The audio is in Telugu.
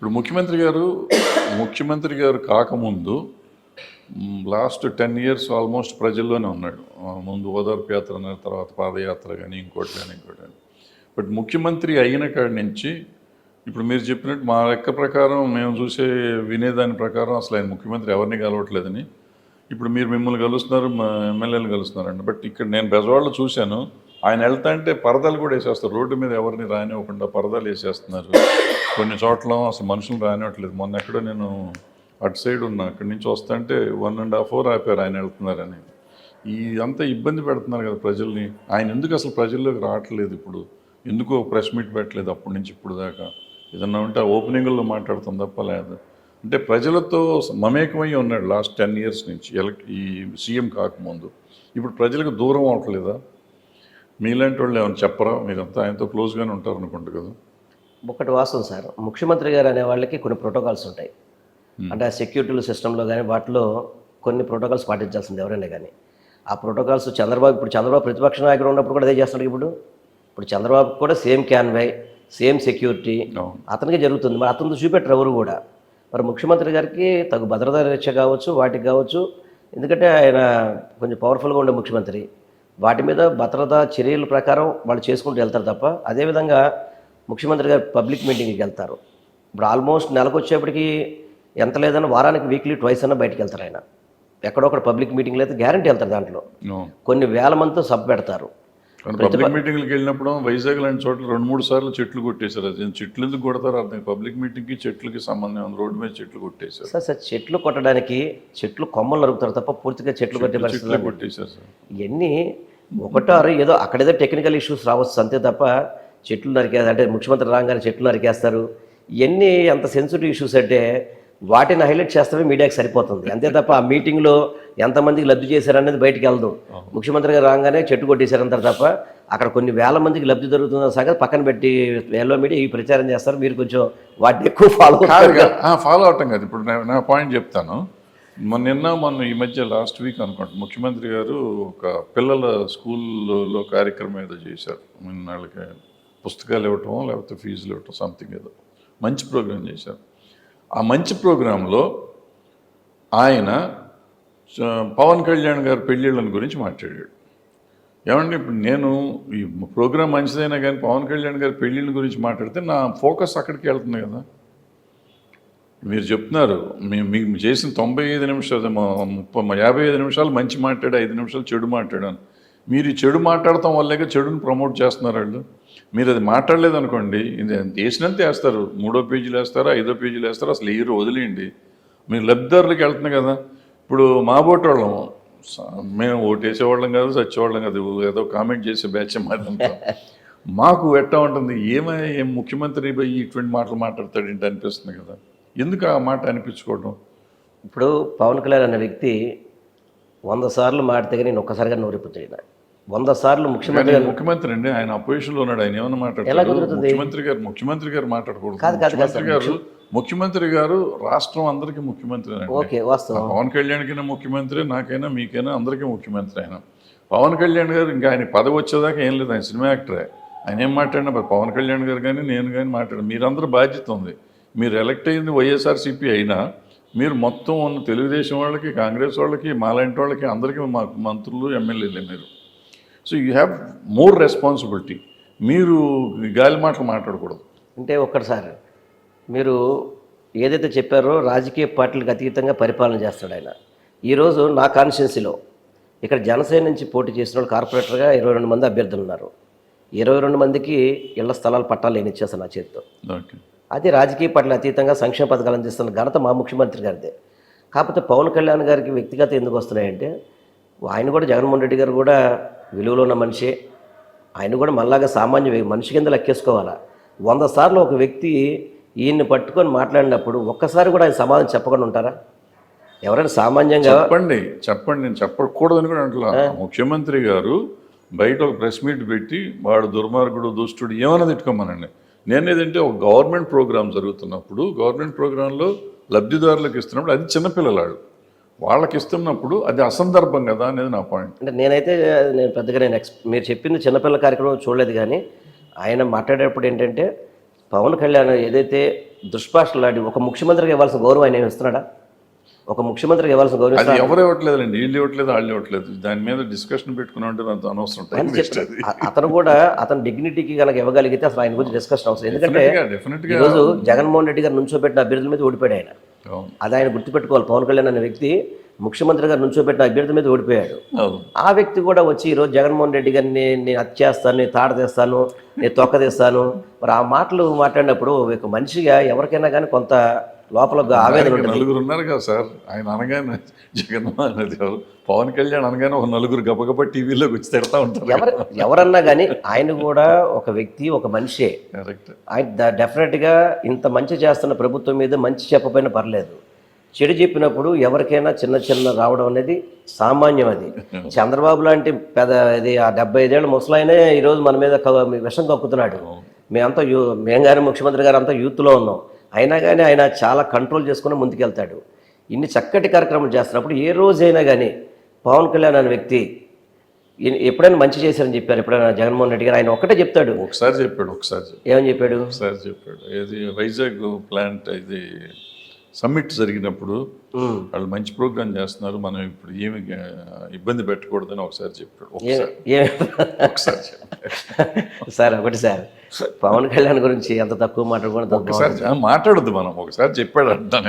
ఇప్పుడు ముఖ్యమంత్రి గారు ముఖ్యమంత్రి గారు కాకముందు లాస్ట్ టెన్ ఇయర్స్ ఆల్మోస్ట్ ప్రజల్లోనే ఉన్నాడు. ముందు ఓదార్పు యాత్ర అన్నారు, తర్వాత పాదయాత్ర కానీ ఇంకోటి కానీ ఇంకోటి కానీ బట్ ముఖ్యమంత్రి అయిన కాడి నుంచి ఇప్పుడు మీరు చెప్పినట్టు మా లెక్క ప్రకారం మేము చూసే వినేదాని ప్రకారం అసలు ఆయన ముఖ్యమంత్రి ఎవరిని కలవట్లేదని ఇప్పుడు మీరు మిమ్మల్ని కలుస్తున్నారు మా ఎమ్మెల్యేలు కలుస్తున్నారండి బట్ ఇక్కడ నేను బెజవాడలో చూశాను ఆయన వెళ్తా అంటే పరదాలు కూడా వేసేస్తారు. రోడ్డు మీద ఎవరిని రానివ్వకుండా పరదాలు వేసేస్తున్నారు. కొన్ని చోట్ల అసలు మనుషులు రానివ్వట్లేదు. మొన్న ఎక్కడో నేను అటు సైడ్ ఉన్నా అక్కడి నుంచి వస్తుంటే వన్ అండ్ హాఫ్ అవర్ ఆపారు ఆయన వెళ్తున్నారని. ఈ అంతా ఇబ్బంది పెడుతున్నారు కదా ప్రజల్ని. ఆయన ఎందుకు అసలు ప్రజల్లోకి రావట్లేదు ఇప్పుడు? ఎందుకు ప్రెస్ మీట్ పెట్టలేదు అప్పటి నుంచి ఇప్పుడు దాకా? ఏదన్నా ఉంటే ఓపెనింగ్లో మాట్లాడుతాం తప్ప లేదు. అంటే ప్రజలతో మమేకమై ఉన్నాడు లాస్ట్ టెన్ ఇయర్స్ నుంచి. ఎలక్ ఈ సీఎం కాకముందు. ఇప్పుడు ప్రజలకు దూరం అవట్లేదా మీలాంటి వాళ్ళు ఏమైనా చెప్పరా? మీరంతా ఆయనతో క్లోజ్గానే ఉంటారు అనుకుంటా కదా. ఒకటి వాస్తవం సార్. ముఖ్యమంత్రి గారు అనే వాళ్ళకి కొన్ని ప్రోటోకాల్స్ ఉంటాయి. అంటే ఆ సెక్యూరిటీ సిస్టంలో కానీ వాటిలో కొన్ని ప్రోటోకాల్స్ పాటించాల్సింది ఎవరైనా కానీ ఆ ప్రోటోకాల్స్ చంద్రబాబు ఇప్పుడు చంద్రబాబు ప్రతిపక్ష నాయకుడు ఉన్నప్పుడు కూడా అదే చేస్తున్నాడు ఇప్పుడు. ఇప్పుడు చంద్రబాబు కూడా సేమ్ క్యాన్వై సేమ్ సెక్యూరిటీ అతనికి జరుగుతుంది. మరి అతను చూపెట్టరు ఎవరు కూడా. మరి ముఖ్యమంత్రి గారికి తగు భద్రతా రీత్యా కావచ్చు వాటికి కావచ్చు. ఎందుకంటే ఆయన కొంచెం పవర్ఫుల్గా ఉండే ముఖ్యమంత్రి. వాటి మీద భద్రతా చర్యల ప్రకారం వాళ్ళు చేసుకుంటూ వెళ్తారు తప్ప అదేవిధంగా ముఖ్యమంత్రి గారు పబ్లిక్ మీటింగ్కి వెళ్తారు. ఇప్పుడు ఆల్మోస్ట్ నెలకు వచ్చేప్పటికి ఎంత లేదన్నా వారానికి వీక్లీ ట్వైస్ అన్న బయటికి వెళ్తారు ఆయన. ఎక్కడొక్కడ పబ్లిక్ మీటింగ్లు అయితే గ్యారంటీ వెళ్తారు దాంట్లో. కొన్ని వేల మందితో సభ పెడతారు. పబ్లిక్ మీటింగ్కి వెళ్ళినప్పుడు వైజాగ్ లాంటి చోట్ల రెండు మూడు సార్లు చెట్లు కొట్టేశారు. అది చెట్లు ఎందుకు కొడతారు అర్థం పబ్లిక్ మీటింగ్కి చెట్లకి సంబంధం ఉంది రోడ్డు మీద చెట్లు కొట్టేశారు. సార్ సార్ చెట్లు కొట్టడానికి చెట్లు కొమ్మలు నరుకుతారు తప్ప పూర్తిగా చెట్లు కొట్టే పరిస్థితి చెట్లే కొట్టేశారు సార్. ఇవన్నీ ఒకటారు ఏదో అక్కడేదో టెక్నికల్ ఇష్యూస్ రావచ్చు అంతే తప్ప చెట్లు నరికేస్తారు అంటే ముఖ్యమంత్రి రాగానే చెట్లు నరికేస్తారు. ఇవన్నీ అంత సెన్సిటివ్ ఇష్యూస్ అంటే వాటిని హైలైట్ చేస్తమే మీడియాకి సరిపోతుంది. అంతే తప్ప ఆ మీటింగ్లో ఎంతమందికి లబ్ధి చేశారనేది బయటికి వెళ్దు ముఖ్యమంత్రి గారు రాగానే చెట్టు కొట్టేశారంటారు తప్ప అక్కడ కొన్ని వేల మందికి లబ్ధి దొరుకుతున్న సంగతి పక్కన పెట్టి ఎల్లో మీడియా ఈ ప్రచారం చేస్తారు. మీరు కొంచెం వాటిని ఎక్కువ ఫాలో ఫాలో అవటం కాదు. ఇప్పుడు నా- పాయింట్ చెప్తాను. మొన్న నిన్న మొన్న ఈ మధ్య లాస్ట్ వీక్ అనుకోండి ముఖ్యమంత్రి గారు ఒక పిల్లల స్కూల్లో కార్యక్రమం ఏదో చేశారు. వాళ్ళకి పుస్తకాలు ఇవ్వటం లేకపోతే ఫీజులు ఇవ్వటం సంథింగ్ ఏదో. మంచి ప్రోగ్రాం చేశారు. ఆ మంచి ప్రోగ్రాంలో ఆయన పవన్ కళ్యాణ్ గారి పెళ్ళిళ్ళని గురించి మాట్లాడాడు. ఏమంటే ఇప్పుడు నేను ఈ ప్రోగ్రాం మంచిదైనా కానీ పవన్ కళ్యాణ్ గారి పెళ్ళిళ్ళ గురించి మాట్లాడితే నా ఫోకస్ అక్కడికి వెళ్తుంది కదా. మీరు చెప్తున్నారు మీ- మీకు చేసిన తొంభై ఐదు నిమిషాలు ముప్పై యాభై ఐదు నిమిషాలు మంచి మాట్లాడు ఐదు నిమిషాలు చెడు మాట్లాడాను. మీరు చెడు మాట్లాడటం వల్లే చెడుని ప్రమోట్ చేస్తున్నారు వాళ్ళు. మీరు అది మాట్లాడలేదు అనుకోండి ఇది వేసినంత వేస్తారు. మూడో పేజీలు వేస్తారా ఐదో పేజీలు వేస్తారా అసలు ఏరు వదిలేయండి. మీరు లబ్ధిదారులకు వెళ్తుంది కదా. ఇప్పుడు మా బోటి వాళ్ళము మేము ఓటేసేవాళ్ళం కాదు చచ్చేవాళ్ళం కాదు. ఏదో కామెంట్ చేసే బ్యాచ్ మాదంతా. మాకు ఎట్టా ఉంటుంది ఏమై ఏం ముఖ్యమంత్రి పోయి ఇటువంటి మాటలు మాట్లాడతాడు ఏంటి అనిపిస్తుంది కదా. ఎందుకు ఆ మాట అనిపించుకోవడం ఇప్పుడు పవన్ కళ్యాణ్ అనే వ్యక్తి వంద సార్లు మాడితే నేను ఒక్కసారిగా నోరిపోతాడు వంద సార్లు ముఖ్యమంత్రి ముఖ్యమంత్రి అండి ఆయన అపోజిషన్లో ఉన్నాడు ఆయన ఏమన్నా కుదురుతుంది? ముఖ్యమంత్రి గారు ముఖ్యమంత్రి గారు మాట్లాడకూడదు. ముఖ్యమంత్రి గారు ముఖ్యమంత్రి గారు రాష్ట్రం అందరికీ ముఖ్యమంత్రి ఓకే వాస్తవం. పవన్ కళ్యాణ్కైనా ముఖ్యమంత్రి నాకైనా మీకైనా అందరికీ ముఖ్యమంత్రి ఆయన. పవన్ కళ్యాణ్ గారు ఇంకా ఆయన పదవి వచ్చేదాకా ఏం లేదు ఆయన సినిమా యాక్టరే. ఆయన ఏం మాట్లాడినా పవన్ కళ్యాణ్ గారు కానీ నేను కానీ మాట్లాడాను. మీరందరూ బాధ్యత ఉంది. మీరు ఎలక్ట్ అయింది వైఎస్ఆర్సీపీ అయినా మీరు మొత్తం ఉన్న తెలుగుదేశం వాళ్ళకి కాంగ్రెస్ వాళ్ళకి మాలాంటి వాళ్ళకి అందరికీ మా మంత్రులు ఎమ్మెల్యేలే మీరు. So you have more responsibility మీరు గాలి మాటలు మాట్లాడకూడదు. అంటే ఒక్కటిసారి మీరు ఏదైతే చెప్పారో రాజకీయ పార్టీలకు అతీతంగా పరిపాలన చేస్తాడు ఆయన. ఈరోజు నా కాన్స్టిట్యున్సీలో ఇక్కడ జనసేన నుంచి పోటీ చేసిన వాళ్ళు కార్పొరేటర్గా ఇరవై రెండు మంది అభ్యర్థులు ఉన్నారు. ఇరవై రెండు మందికి ఇళ్ళ స్థలాలు పట్టాలు నేను ఇచ్చేస్తాను నా చేతితో. ఓకే అది రాజకీయ పార్టీలు అతీతంగా సంక్షేమ పథకాలు అందిస్తున్న ఘనత మా ముఖ్యమంత్రి గారిదే. కాకపోతే పవన్ కళ్యాణ్ గారికి వ్యక్తిగత ఎందుకు వస్తున్నాయంటే ఆయన కూడా జగన్మోహన్ రెడ్డి గారు కూడా విలువలో ఉన్న మనిషే. ఆయన కూడా మనలాగా సామాన్య మనిషి కింద లెక్కేసుకోవాలా? వంద సార్లు ఒక వ్యక్తి ఈయన్ని పట్టుకొని మాట్లాడినప్పుడు ఒక్కసారి కూడా ఆయన సమాధానం చెప్పకుండా ఉంటారా? ఎవరైనా సామాన్యంగా చెప్పండి చెప్పండి నేను చెప్పకూడదని కూడా అంటున్నా ముఖ్యమంత్రి గారు బయట ఒక ప్రెస్ మీట్ పెట్టి వాడు దుర్మార్గుడు దుష్టుడు ఏమైనా తిట్టుకోమనండి. నేను ఏదంటే ఒక గవర్నమెంట్ ప్రోగ్రాం జరుగుతున్నప్పుడు గవర్నమెంట్ ప్రోగ్రాంలో లబ్ధిదారులకు ఇస్తున్నప్పుడు అది చిన్నపిల్లలాడు. వాళ్ళకి ఇస్తున్నప్పుడు అది అసందర్భం కదా అనేది నా పాయింట్ అంటే నేనైతే నేను పెద్దగా నేను ఎక్స్ మీరు చెప్పింది చిన్నపిల్ల కార్యక్రమం చూడలేదు కానీ ఆయన మాట్లాడేటప్పుడు ఏంటంటే పవన్ కళ్యాణ్ ఏదైతే దుష్పాషలాడి ఒక ముఖ్యమంత్రికి ఇవ్వాల్సిన గౌరవం ఆయన ఇస్తున్నాడా? ఒక ముఖ్యమంత్రికి ఇవ్వాల్సిన గౌరవం? ఎవరు ఇవ్వట్లేదండి వీళ్ళు ఇవ్వట్లేదు వాళ్ళు ఇవ్వట్లేదు. దాని మీద డిస్కషన్ పెట్టుకున్నా ఉంటే అంత అనవసరం అతను కూడా అతని డిగ్నిటీకి కనుక ఇవ్వగలిగితే అసలు ఆయన గురించి డిస్కషన్ అవసరం. ఎందుకంటే ఈరోజు జగన్మోహన్ రెడ్డి గారు నుంచోబెట్టిన అభ్యర్థుల మీద ఓడిపోయాడు ఆయన. అది ఆయన గుర్తుపెట్టుకోవాలి. పవన్ కళ్యాణ్ అనే వ్యక్తి ముఖ్యమంత్రి గారు నుంచోబెట్టిన అభ్యర్థి మీద ఓడిపోయాడు. ఆ వ్యక్తి కూడా వచ్చి ఈరోజు జగన్మోహన్ రెడ్డి గారిని నేను అది చేస్తాను నేను తాడ తీస్తాను నేను తొక్క తీస్తాను. మరి ఆ మాటలు మాట్లాడినప్పుడు ఒక మనిషిగా ఎవరికైనా కానీ కొంత లోపల ఆవేదన నలుగురు ఉన్నారు కదా సార్. ఆయన అనగానే జగన్మోహన్ రెడ్డి గారు పవన్ కళ్యాణ్ అనగానే ఒక నలుగురు గబగబా టీవీలోకి వచ్చి తిడతా ఉంటారు. ఎవరు ఎవరన్నా కానీ ఆయన కూడా ఒక వ్యక్తి ఒక మనిషే. కరెక్ట్. ఆయన డెఫినెట్గా ఇంత మంచి చేస్తున్న ప్రభుత్వం మీద మంచి చెప్పపోయినా పర్లేదు. చెడు చెప్పినప్పుడు ఎవరికైనా చిన్న చిన్న రావడం అనేది సామాన్యం అది. చంద్రబాబు లాంటి పెద్ద ఇది ఆ డెబ్బై ఐదేళ్ళ ముసలాయనే ఈరోజు మన మీద విషం కక్కుతున్నాడు. మేమంతా యూ మేము కానీ ముఖ్యమంత్రి గారు అంతా యూత్లో ఉన్నాం. అయినా కానీ ఆయన చాలా కంట్రోల్ చేసుకుని ముందుకెళ్తాడు. ఇన్ని చక్కటి కార్యక్రమాలు చేస్తున్నప్పుడు ఏ రోజైనా కానీ పవన్ కళ్యాణ్ అనే వ్యక్తి ఎప్పుడైనా మంచి చేశారని చెప్పారు ఎప్పుడైనా జగన్మోహన్ రెడ్డి గారు? ఆయన ఒక్కటే చెప్తాడు. ఒకసారి చెప్పాడు ఒకసారి. ఏమని చెప్పాడు? ఒకసారి చెప్పాడు. ఏది వైజాగ్ ప్లాంట్ ఇది సమ్మిట్ జరిగినప్పుడు. వాళ్ళు మంచి ప్రోగ్రామ్ చేస్తున్నారు మనం ఇప్పుడు ఏమి ఇబ్బంది పెట్టకూడదని ఒకసారి చెప్పాడు. ఒకసారి. సార్ ఒకటి సార్. పవన్ కళ్యాణ్ గురించి ఎంత తక్కువ ఒకసారి ఆ, మాట్లాడొద్దు మనం. ఒకసారి చెప్పాడు అంటానే